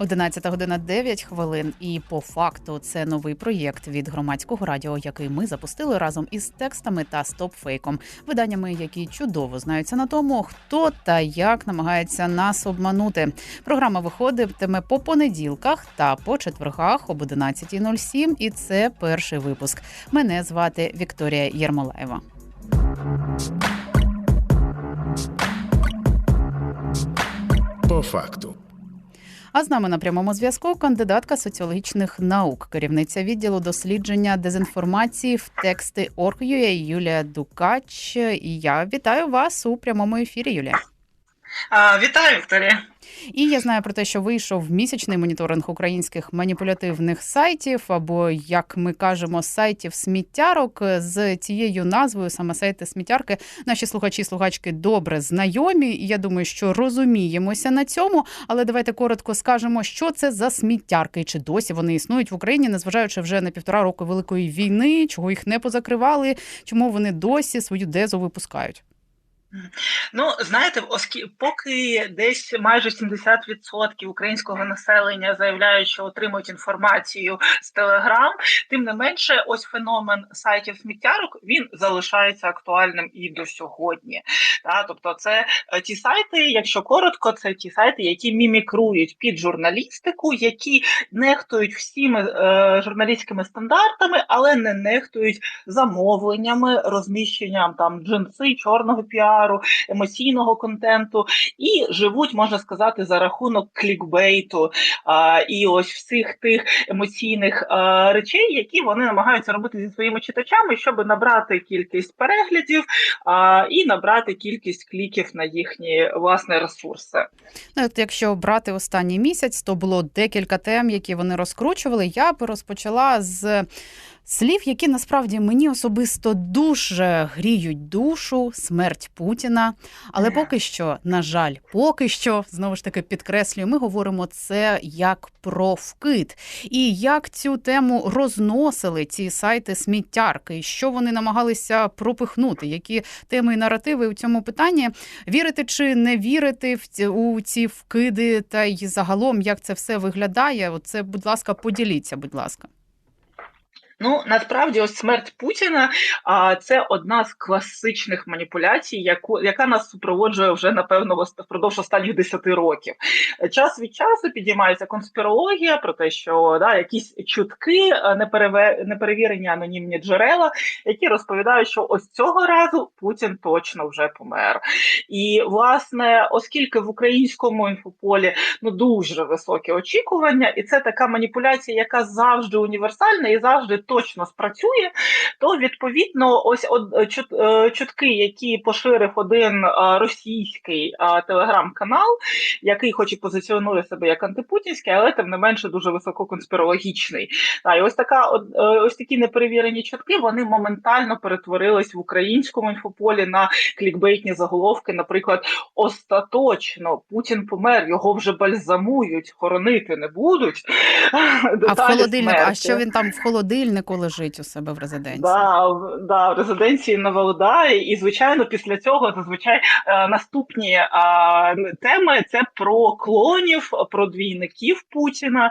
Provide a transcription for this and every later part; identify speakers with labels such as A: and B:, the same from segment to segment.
A: 11 година 9 хвилин. І по факту це новий проєкт від громадського радіо, який ми запустили разом із текстами та стопфейком, виданнями, які чудово знаються на тому, хто та як намагається нас обманути. Програма виходитиме по понеділках та по четвергах об 11.07, І це перший випуск. Мене звати Вікторія Єрмолаєва.
B: По факту.
A: А з нами на прямому зв'язку кандидатка соціологічних наук, керівниця відділу дослідження дезінформації в тексти Орг.ua Юлія Дукач. Я вітаю вас у прямому ефірі. Юлія.
C: Вітаю, Вікторія.
A: І я знаю про те, що вийшов місячний моніторинг українських маніпулятивних сайтів, або як ми кажемо, сайтів сміттярок з цією назвою, саме сайти сміттярки. Наші слухачі слухачки добре знайомі. і Я думаю, що розуміємося на цьому. Але давайте коротко скажемо, що це за сміттярки, чи досі вони існують в Україні, незважаючи вже на півтора року великої війни, чого їх не позакривали, чому вони досі свою дезу випускають.
C: Ну, знаєте, оскільки поки десь майже 70% українського населення заявляють, що отримують інформацію з Телеграм, тим не менше, ось феномен сайтів сміттярок він залишається актуальним і до сьогодні. Та, тобто, це е, ті сайти, якщо коротко, це ті сайти, які мімікрують під журналістику, які нехтують всіми е, журналістськими стандартами, але не нехтують замовленнями, розміщенням там джинси, чорного піару, піару, емоційного контенту і живуть, можна сказати, за рахунок клікбейту а, і ось всіх тих емоційних а, речей, які вони намагаються робити зі своїми читачами, щоб набрати кількість переглядів а, і набрати кількість кліків на їхні власні ресурси.
A: Ну, от Якщо брати останній місяць, то було декілька тем, які вони розкручували. Я би розпочала з Слів, які насправді мені особисто дуже гріють душу, смерть Путіна. Але поки що, на жаль, поки що знову ж таки підкреслюю, ми говоримо це як про вкид, і як цю тему розносили ці сайти сміттярки, що вони намагалися пропихнути, які теми і наративи у цьому питанні вірити чи не вірити в у ці вкиди, та й загалом як це все виглядає. Оце, будь ласка, поділіться, будь ласка.
C: Ну насправді ось смерть Путіна а це одна з класичних маніпуляцій, яку яка нас супроводжує вже напевно впродовж останніх 10 років. Час від часу підіймається конспірологія про те, що да, якісь чутки, неперевірені анонімні джерела, які розповідають, що ось цього разу Путін точно вже помер. І власне, оскільки в українському інфополі ну дуже високі очікування, і це така маніпуляція, яка завжди універсальна і завжди точно спрацює, то відповідно ось от, е, е, чутки, які поширив один е, російський телеграм-канал, який хоч і позиціонує себе як антипутінський, але тим не менше дуже висококонспірологічний. Та, і ось така ось такі неперевірені чутки вони моментально перетворились в українському інфополі на клікбейтні заголовки. Наприклад, остаточно Путін помер, його вже бальзамують, хоронити не будуть.
A: А в холодильник, а що він там в холодильник? Холодильнику лежить у себе в резиденції.
C: Да, да, в резиденції на Валдаї. І, звичайно, після цього зазвичай е, наступні е, теми це про клонів, про двійників Путіна.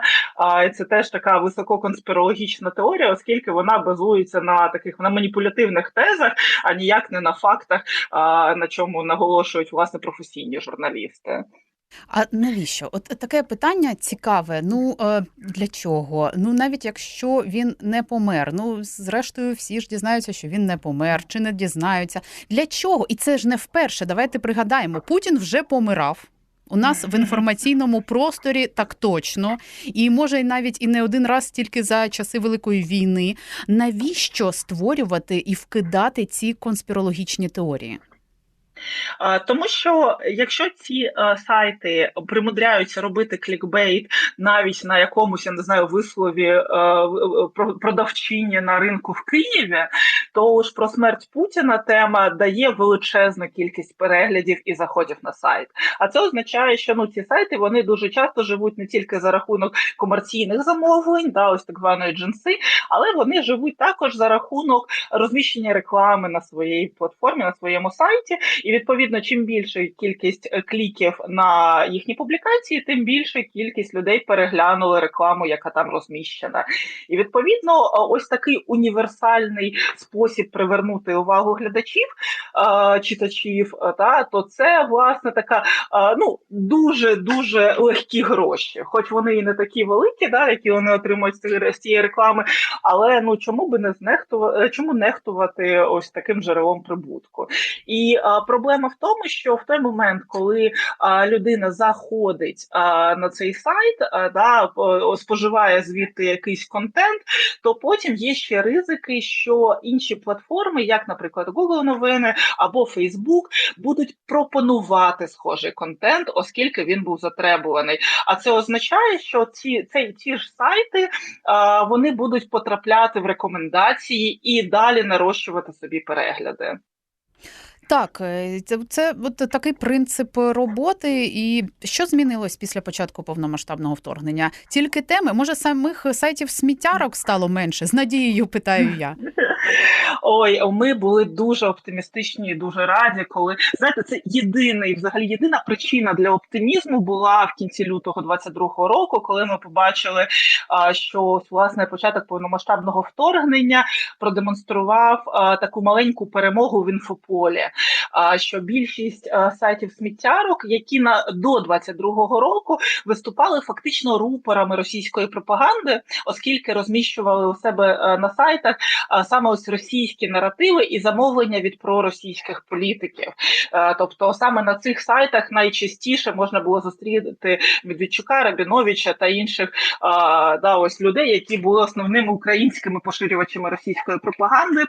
C: Е, це теж така висококонспірологічна теорія, оскільки вона базується на таких на маніпулятивних тезах, а ніяк не на фактах, е, на чому наголошують власне професійні журналісти.
A: А навіщо? От таке питання цікаве. Ну е, для чого? Ну навіть якщо він не помер. Ну зрештою, всі ж дізнаються, що він не помер, чи не дізнаються. Для чого? І це ж не вперше. Давайте пригадаємо, Путін вже помирав. У нас в інформаційному просторі так точно, і може навіть і не один раз тільки за часи Великої війни. Навіщо створювати і вкидати ці конспірологічні теорії?
C: Тому що якщо ці е, сайти примудряються робити клікбейт навіть на якомусь я не знаю вислові е, продавчині на ринку в Києві, то ж про смерть Путіна тема дає величезну кількість переглядів і заходів на сайт. А це означає, що ну ці сайти вони дуже часто живуть не тільки за рахунок комерційних замовлень, да, ось так званої джинси, але вони живуть також за рахунок розміщення реклами на своїй платформі, на своєму сайті. І відповідно, чим більша кількість е, кліків на їхні публікації, тим більша кількість людей переглянули рекламу, яка там розміщена. І відповідно, е, ось такий універсальний спосіб привернути увагу глядачів, е, читачів, та то це власне така ну дуже дуже легкі гроші, хоч вони і не такі великі, да, які вони отримують з цієї реклами. Але ну чому би не знехтувати, чому нехтувати ось таким джерелом прибутку? І а, проблема в тому, що в той момент, коли а, людина заходить а, на цей сайт, а, да, споживає звідти якийсь контент, то потім є ще ризики, що інші платформи, як, наприклад, Google новини або Facebook, будуть пропонувати схожий контент, оскільки він був затребуваний. А це означає, що ці ці, ці ж сайти а, вони будуть потрапляти в рекомендації і далі нарощувати собі перегляди.
A: Так, е, це це от такий принцип роботи. І що змінилось після початку повномасштабного вторгнення? Тільки теми, може, самих сайтів сміттярок стало менше? З надією питаю я.
C: Ой, ми були дуже оптимістичні і дуже раді, коли знаєте, це єдиний, взагалі єдина причина для оптимізму була в кінці лютого 22-го року, коли ми побачили, що власне початок повномасштабного вторгнення продемонстрував таку маленьку перемогу в інфополі. Що більшість сайтів сміттярок, які на до 22-го року виступали фактично рупорами російської пропаганди, оскільки розміщували у себе на сайтах саме ось російські наративи і замовлення від проросійських політиків. Е, тобто саме на цих сайтах найчастіше можна було зустріти Медведчука, Рабіновича та інших е, да, ось людей, які були основними українськими поширювачами російської пропаганди.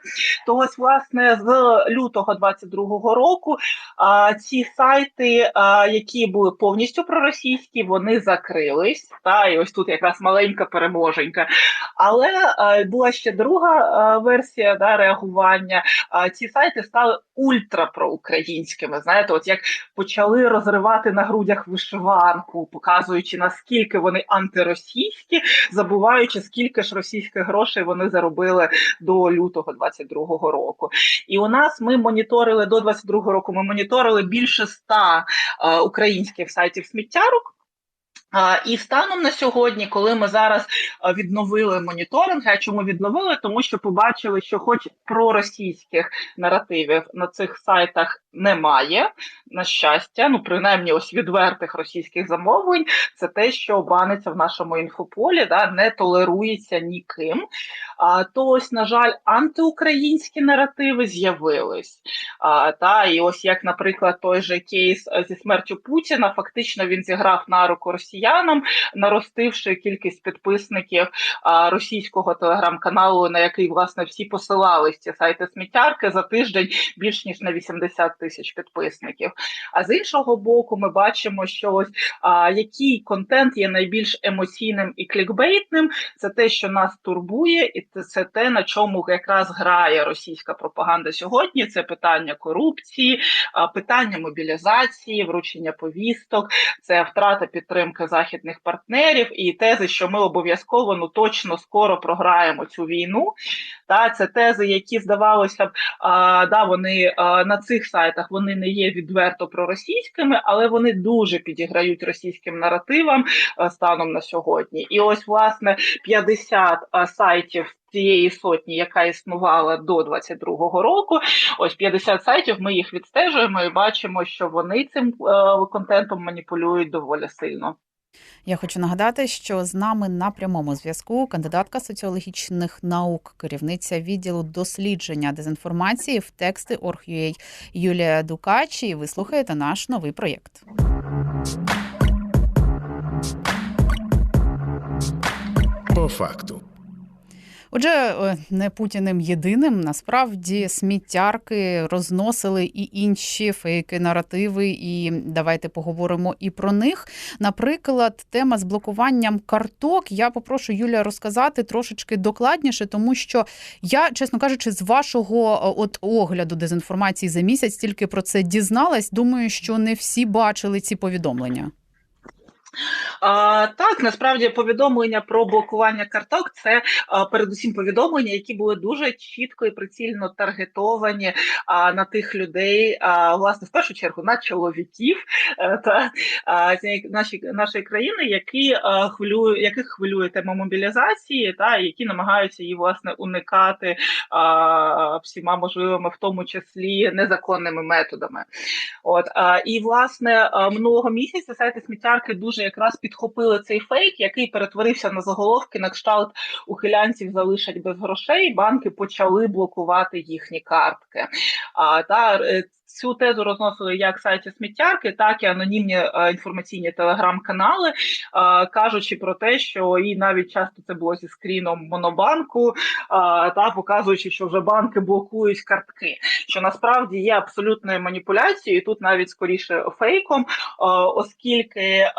C: То ось власне з лютого 22-го року е, ці сайти, які були повністю проросійські, вони закрились. Та і ось тут якраз маленька переможенька. Але була ще друга версія да, реагування. А Ці сайти стали ультрапроукраїнськими. Знаєте, от як почали розривати на грудях вишиванку, показуючи наскільки вони антиросійські, забуваючи скільки ж російських грошей вони заробили до лютого 22-го року. І у нас ми моніторили до 22-го року. Ми моніторили більше ста українських сайтів сміттярок. І станом на сьогодні, коли ми зараз відновили моніторинг, а чому відновили? Тому що побачили, що, хоч проросійських наративів на цих сайтах немає, на щастя, ну принаймні ось відвертих російських замовлень, це те, що баниться в нашому інфополі, да, не толерується ніким. А то ось, на жаль, антиукраїнські наративи з'явились. А, Та і ось як, наприклад, той же кейс зі смертю Путіна, фактично він зіграв на руку росіянам, наростивши кількість підписників а, російського телеграм-каналу, на який власне всі посилались ці сайти сміттярки за тиждень більш ніж на 80 тисяч підписників. А з іншого боку, ми бачимо, що ось а, який контент є найбільш емоційним і клікбейтним, це те, що нас турбує, і це те, на чому якраз грає російська пропаганда сьогодні. Це питання корупції, питання мобілізації, вручення повісток, це втрата підтримки західних партнерів і тези, що ми обов'язково ну точно скоро програємо цю війну. Та це тези, які здавалося б, а, да, вони а, на цих сайтах вони не є відверто проросійськими, але вони дуже підіграють російським наративам станом на сьогодні. І ось власне 50 сайтів. Цієї сотні, яка існувала до 22-го року, ось 50 сайтів. Ми їх відстежуємо і бачимо, що вони цим е, контентом маніпулюють доволі сильно.
A: Я хочу нагадати, що з нами на прямому зв'язку кандидатка соціологічних наук, керівниця відділу дослідження дезінформації в тексти Орг.ua Юлія Дукачі. Ви слухаєте наш новий проєкт.
B: По факту.
A: Отже, е, не Путіним єдиним насправді сміттярки розносили і інші фейки, наративи. І давайте поговоримо і про них. Наприклад, тема з блокуванням карток. Я попрошу Юлія розказати трошечки докладніше, тому що я, чесно кажучи, з вашого е, от огляду дезінформації за місяць тільки про це дізналась. Думаю, що не всі бачили ці повідомлення.
C: А, Так, насправді повідомлення про блокування карток це а, передусім повідомлення, які були дуже чітко і прицільно таргетовані а, на тих людей, а, власне, в першу чергу на чоловіків а, е, та а, наші, нашої країни, які а, хвилює, яких хвилює тема мобілізації, та які намагаються її власне уникати а, всіма можливими, в тому числі незаконними методами. От а, і власне минулого місяця сайти сміттярки дуже дуже якраз підхопили цей фейк, який перетворився на заголовки на кшталт ухилянців залишать без грошей. Банки почали блокувати їхні картки. А та е, Цю тезу розносили як сайті сміттярки, так і анонімні е, інформаційні телеграм-канали, е, кажучи про те, що і навіть часто це було зі скріном монобанку, е, та показуючи, що вже банки блокують картки, що насправді є абсолютною маніпуляцією, тут навіть скоріше фейком, оскільки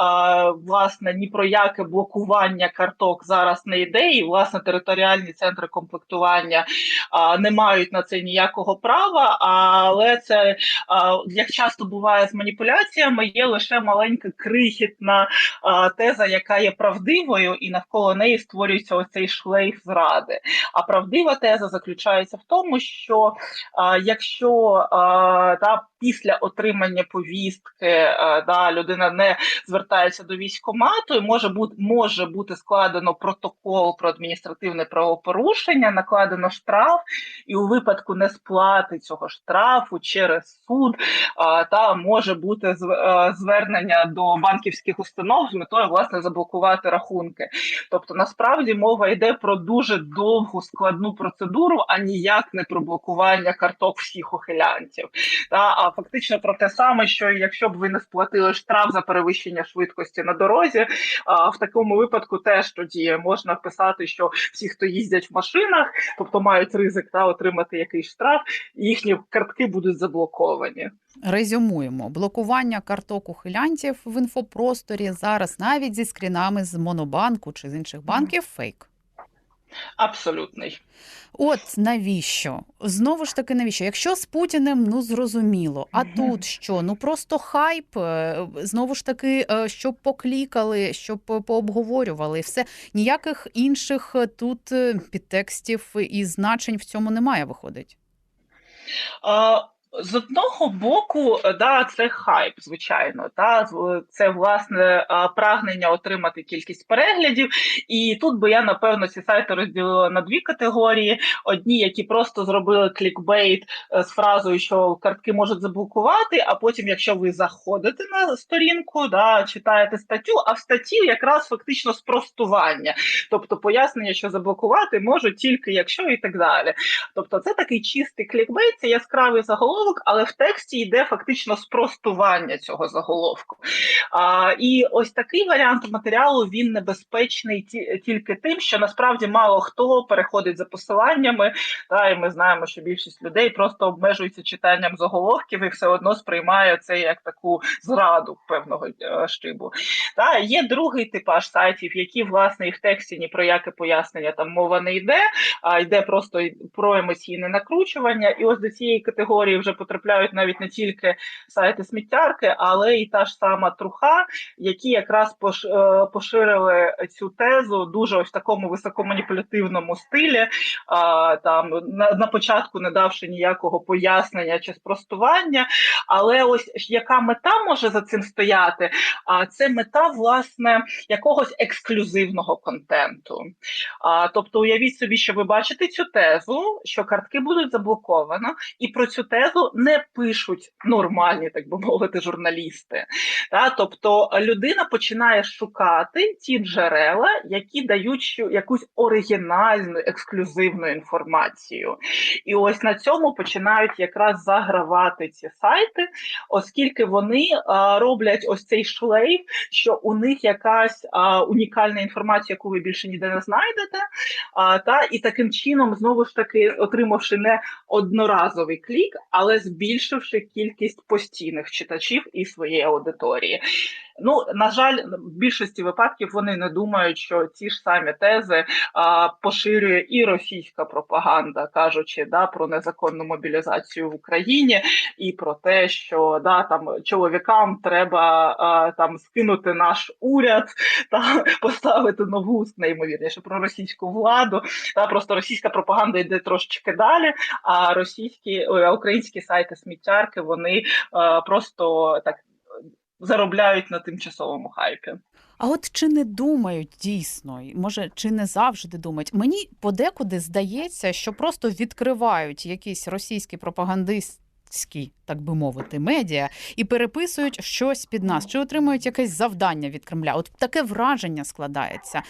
C: власне ні про яке блокування карток зараз не йде, і власне територіальні центри комплектування не мають на це ніякого права, але це як часто буває з маніпуляціями, є лише маленька крихітна теза, яка є правдивою, і навколо неї створюється ось цей шлейф зради. А правдива теза заключається в тому, що якщо та після отримання повістки да, людина не звертається до військкомату, може бути може бути складено протокол про адміністративне правопорушення, накладено штраф, і у випадку несплати цього штрафу через суд та може бути звернення до банківських установ з метою власне заблокувати рахунки. Тобто, насправді мова йде про дуже довгу складну процедуру, а ніяк не про блокування карток всіх ухилянців. Та а фактично про те саме, що якщо б ви не сплатили штраф за перевищення швидкості на дорозі, в такому випадку теж тоді можна писати, що всі, хто їздять в машинах, тобто мають ризик та отримати якийсь штраф, їхні картки будуть заблоковані заблоковані.
A: Резюмуємо блокування карток ухилянтів в інфопросторі зараз навіть зі скрінами з Монобанку чи з інших банків фейк.
C: Абсолютний.
A: От навіщо? Знову ж таки, навіщо? Якщо з Путіним, ну зрозуміло. А тут що? Ну просто хайп, е, знову ж таки, е, щоб поклікали, щоб пообговорювали, все ніяких інших е, тут підтекстів і значень в цьому немає, виходить.
C: З одного боку, да, це хайп, звичайно, та це власне прагнення отримати кількість переглядів. І тут би я напевно ці сайти розділила на дві категорії: одні, які просто зробили клікбейт е, з фразою, що картки можуть заблокувати. А потім, якщо ви заходите на сторінку, да, читаєте статтю, а в статті якраз фактично спростування, тобто пояснення, що заблокувати можуть тільки якщо і так далі. Тобто, це такий чистий клікбейт, це яскравий заголовок, заголовок, але в тексті йде фактично спростування цього заголовку. А, І ось такий варіант матеріалу він небезпечний тільки тим, що насправді мало хто переходить за посиланнями. Та і ми знаємо, що більшість людей просто обмежується читанням заголовків і все одно сприймає це як таку зраду певного е, штибу. Та є другий типаж сайтів, які власне і в тексті ні про яке пояснення там мова не йде, а йде просто про емоційне накручування. І ось до цієї категорії вже потрапляють навіть не тільки сайти сміттярки, але і та ж сама труха, які якраз е, поширили цю тезу дуже ось в такому високоманіпулятивному стилі. Там на, на початку не давши ніякого пояснення чи спростування. Але ось яка мета може за цим стояти? А це мета власне якогось ексклюзивного контенту. А, Тобто, уявіть собі, що ви бачите цю тезу, що картки будуть заблоковано, і про цю тезу правду не пишуть нормальні, так би мовити, журналісти. Та, Тобто людина починає шукати ті джерела, які дають якусь оригінальну ексклюзивну інформацію. І ось на цьому починають якраз загравати ці сайти, оскільки вони а, роблять ось цей шлейф, що у них якась а, унікальна інформація, яку ви більше ніде не знайдете. А, та І таким чином, знову ж таки, отримавши не одноразовий клік, але збільшивши кількість постійних читачів і своєї аудиторії. Ну на жаль, в більшості випадків вони не думають, що ці ж самі тези а, поширює і російська пропаганда, кажучи да про незаконну мобілізацію в Україні, і про те, що да там чоловікам треба а, там скинути наш уряд та поставити нову неймовірніше про російську владу. Та просто російська пропаганда йде трошечки далі. А російські українські сайти сміттярки вони а, просто так заробляють на тимчасовому хайпі.
A: А от чи не думають дійсно, може, чи не завжди думають? Мені подекуди здається, що просто відкривають якісь російські пропагандисти громадські, так би мовити, медіа і переписують щось під нас, чи отримують якесь завдання від Кремля. От таке враження складається.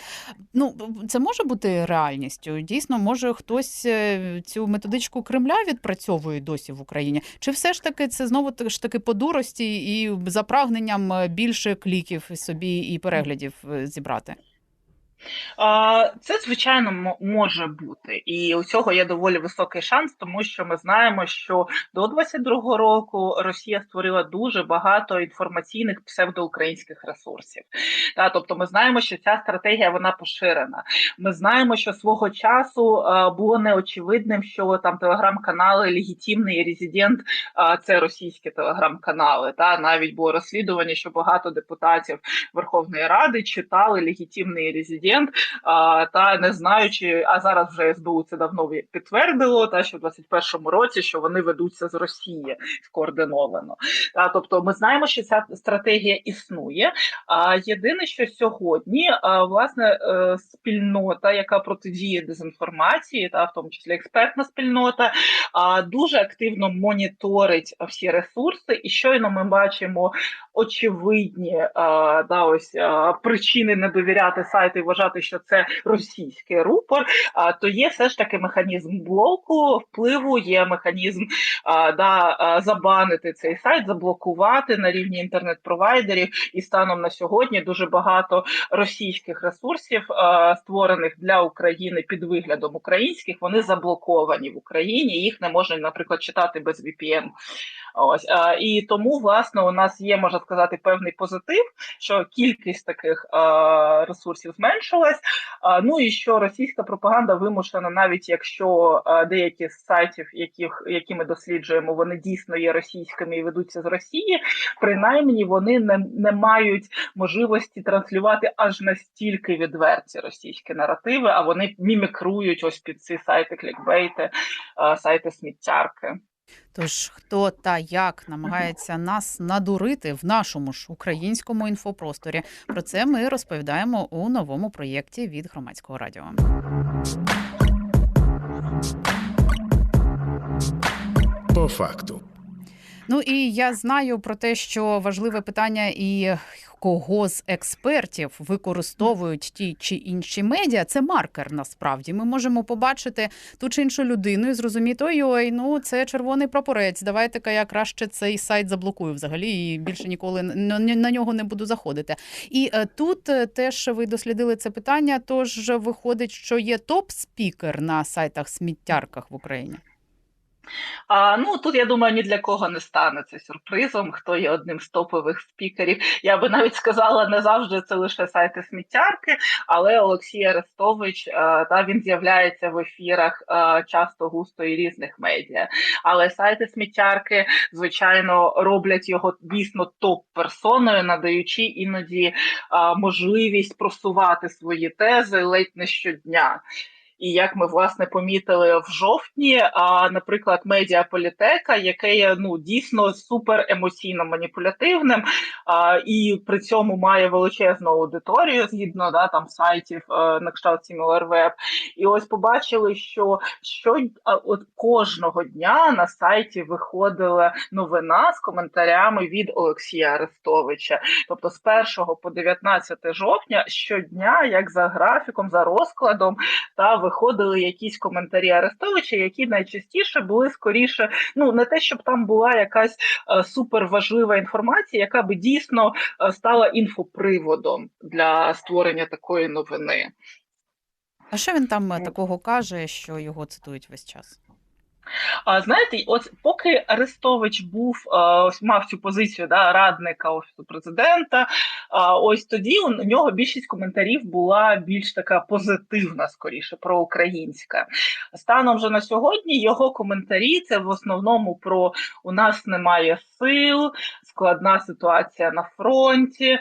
A: Ну це може бути реальністю. Дійсно, може хтось е, цю методичку Кремля відпрацьовує досі в Україні, чи все ж таки це знову ж таки по дурості і за прагненням е, більше кліків собі і переглядів е, зібрати?
C: Це, звичайно, може бути, і у цього є доволі високий шанс, тому що ми знаємо, що до 22-го року Росія створила дуже багато інформаційних псевдоукраїнських ресурсів. Та, Тобто, ми знаємо, що ця стратегія вона поширена. Ми знаємо, що свого часу було неочевидним, що там телеграм-канали Легітимний резидент це російські телеграм-канали. Та навіть було розслідування, що багато депутатів Верховної Ради читали легітимний резидент клієнт, а, та не знаючи, а зараз вже СБУ це давно підтвердило, та що в 21-му році що вони ведуться з Росії скоординовано. Та тобто, ми знаємо, що ця стратегія існує. А єдине, що сьогодні а, власне е, спільнота, яка протидіє дезінформації, та в тому числі експертна спільнота, а, дуже активно моніторить всі ресурси, і щойно ми бачимо очевидні а, да, ось а, причини не довіряти сайту вважати, що це російський рупор, а то є все ж таки механізм блоку впливу, є механізм да, забанити цей сайт, заблокувати на рівні інтернет-провайдерів. І станом на сьогодні дуже багато російських ресурсів, створених для України під виглядом українських, вони заблоковані в Україні. Їх не можна, наприклад, читати без VPN. Ось а, і тому власне у нас є, можна сказати, певний позитив, що кількість таких а, ресурсів зменшилась. А, ну і що російська пропаганда вимушена, навіть якщо а, деякі з сайтів, яких які ми досліджуємо, вони дійсно є російськими і ведуться з Росії, принаймні вони не, не мають можливості транслювати аж настільки відверті російські наративи, а вони мімікрують ось під ці сайти клікбейти, сайти сміттярки.
A: Тож хто та як намагається нас надурити в нашому ж українському інфопросторі, про це ми розповідаємо у новому проєкті від громадського радіо.
B: По факту.
A: Ну і я знаю про те, що важливе питання і кого з експертів використовують ті чи інші медіа, це маркер. Насправді ми можемо побачити ту чи іншу людину і зрозуміти, ой-ой, ну це червоний прапорець. Давайте-ка я краще цей сайт заблокую взагалі і більше ніколи на нього не буду заходити. І е, тут е, теж ви дослідили це питання. Тож виходить, що є топ-спікер на сайтах сміттярках в Україні.
C: А, Ну тут я думаю, ні для кого не стане це сюрпризом, хто є одним з топових спікерів. Я би навіть сказала, не завжди це лише сайти сміттярки, але Олексій Арестович а, та він з'являється в ефірах а, часто густо і різних медіа. Але сайти сміттярки, звичайно, роблять його дійсно топ-персоною, надаючи іноді а, можливість просувати свої тези ледь не щодня. І як ми власне помітили в жовтні, а наприклад, медіаполітека, яке є ну дійсно супер емоційно маніпулятивним, а, і при цьому має величезну аудиторію згідно да там сайтів а, на кшталт SimilarWeb. І ось побачили, що що а, от кожного дня на сайті виходила новина з коментарями від Олексія Арестовича. Тобто з 1 по 19 жовтня щодня, як за графіком, за розкладом, та виходили якісь коментарі Арестовича, які найчастіше були скоріше, ну не те, щоб там була якась е, суперважлива інформація, яка би дійсно е, стала інфоприводом для створення такої новини.
A: А що він там е, такого каже, що його цитують весь час?
C: А знаєте, от поки Арестович був ось мав цю позицію да, радника офісу президента, ось тоді у нього більшість коментарів була більш така позитивна, скоріше проукраїнська. Станом же на сьогодні його коментарі це в основному про у нас немає сил, складна ситуація на фронті,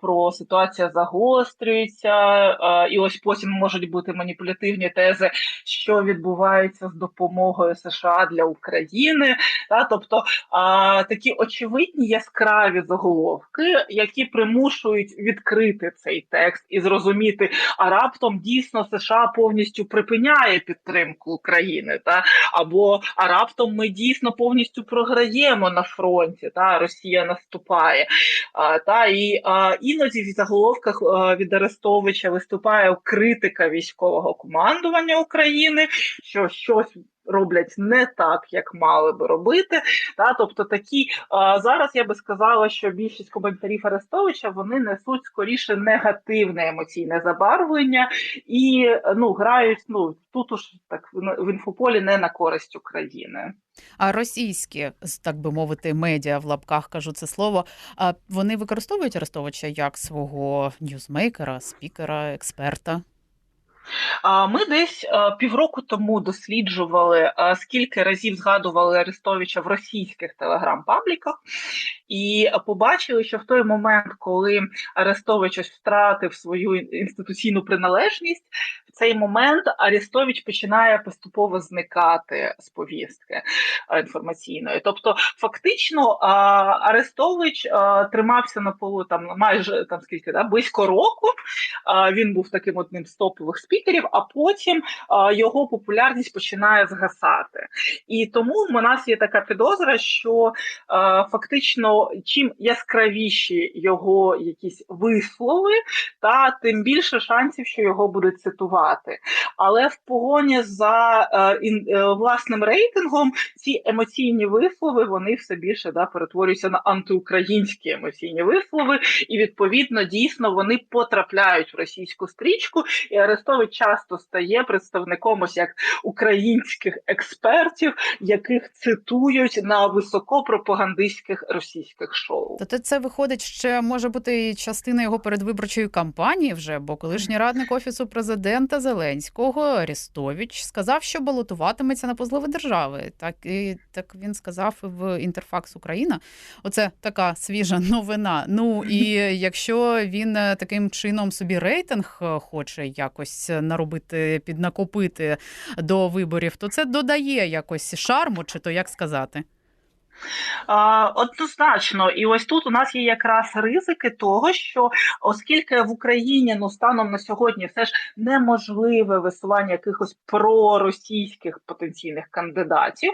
C: про ситуація загострюється, і ось потім можуть бути маніпулятивні тези, що відбувається з допомогою США для України. Та, тобто а, такі очевидні яскраві заголовки, які примушують відкрити цей текст і зрозуміти, а раптом дійсно США повністю припиняє підтримку України, та або а раптом ми дійсно повністю програємо на фронті, та Росія наступає. А, та і а, іноді в заголовках а, від Арестовича виступає критика військового командування України, що щось роблять не так, як мали би робити. Та тобто такі а, зараз я би сказала, що більшість коментарів Арестовича вони несуть скоріше негативне емоційне забарвлення і ну грають ну тут уж так в інфополі не на користь України.
A: А російські, так би мовити, медіа в лапках кажу це слово. А вони використовують Арестовича як свого ньюзмейкера, спікера, експерта.
C: Ми десь півроку тому досліджували, скільки разів згадували Арестовича в російських телеграм-пабліках, і побачили, що в той момент, коли Арестович втратив свою інституційну приналежність, в цей момент Арестович починає поступово зникати з повістки інформаційної. Тобто, фактично, Арестович тримався на полу там майже там скільки да, близько року. Він був таким одним з топових спікерів, а потім його популярність починає згасати. І тому в нас є така підозра, що фактично чим яскравіші його якісь вислови, та тим більше шансів, що його будуть цитувати. Але в погоні за е, е, власним рейтингом ці емоційні вислови вони все більше да, перетворюються на антиукраїнські емоційні вислови, і відповідно дійсно вони потрапляють в російську стрічку. І Арестович часто стає представником ось як українських експертів, яких цитують на високопропагандистських російських шоу.
A: Тобто це виходить, ще може бути і частина його передвиборчої кампанії вже, бо колишній радник офісу президента Зеленського Арестович сказав, що балотуватиметься на позливи держави. Так і так він сказав в Інтерфакс Україна. Оце така свіжа новина. Ну і якщо він е, таким чином собі рейтинг е, хоче якось наробити, піднакопити до виборів, то це додає якось шарму, чи то як сказати.
C: Однозначно, і ось тут у нас є якраз ризики того, що оскільки в Україні ну станом на сьогодні все ж неможливе висування якихось проросійських потенційних кандидатів,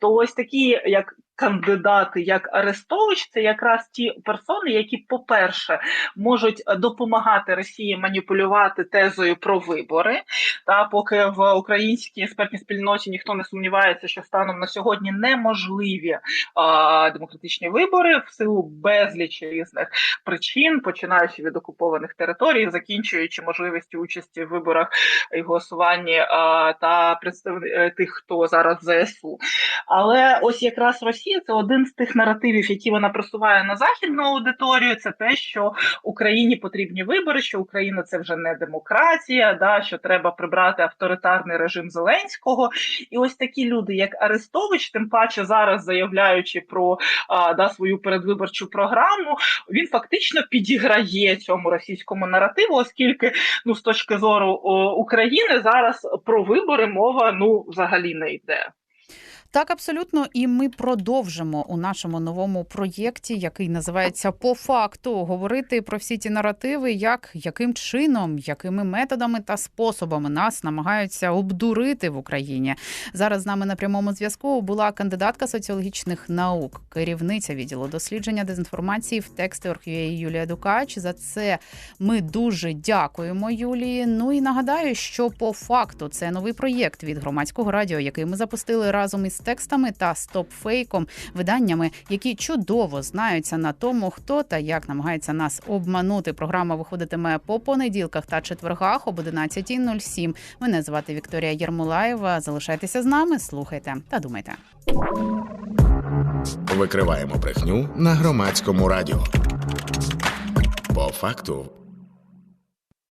C: то ось такі як кандидати, як Арестович, це якраз ті персони, які, по-перше, можуть допомагати Росії маніпулювати тезою про вибори. Та поки в українській експертній спільноті ніхто не сумнівається, що станом на сьогодні неможливі а, демократичні вибори в силу безлічі різних причин, починаючи від окупованих територій, закінчуючи можливістю участі в виборах і голосуванні а, та представ... тих, хто зараз в ЗСУ. Але ось якраз Росія Росія це один з тих наративів, які вона просуває на західну аудиторію. Це те, що Україні потрібні вибори, що Україна це вже не демократія, да що треба прибрати авторитарний режим Зеленського. І ось такі люди, як Арестович, тим паче зараз заявляючи про а, да свою передвиборчу програму, він фактично підіграє цьому російському наративу, оскільки ну з точки зору о, України зараз про вибори мова ну взагалі не йде.
A: Так, абсолютно, і ми продовжимо у нашому новому проєкті, який називається по факту, говорити про всі ті наративи, як яким чином, якими методами та способами нас намагаються обдурити в Україні. Зараз з нами на прямому зв'язку була кандидатка соціологічних наук, керівниця відділу дослідження дезінформації в тексти Орхює Юлія Дукач. За це ми дуже дякуємо Юлії. Ну і нагадаю, що по факту це новий проєкт від громадського радіо, який ми запустили разом із текстами та стопфейком, виданнями, які чудово знаються на тому, хто та як намагається нас обманути. Програма виходитиме по понеділках та четвергах об 11.07. Мене звати Вікторія Єрмолаєва. Залишайтеся з нами, слухайте та думайте.
B: Викриваємо брехню на громадському радіо. По факту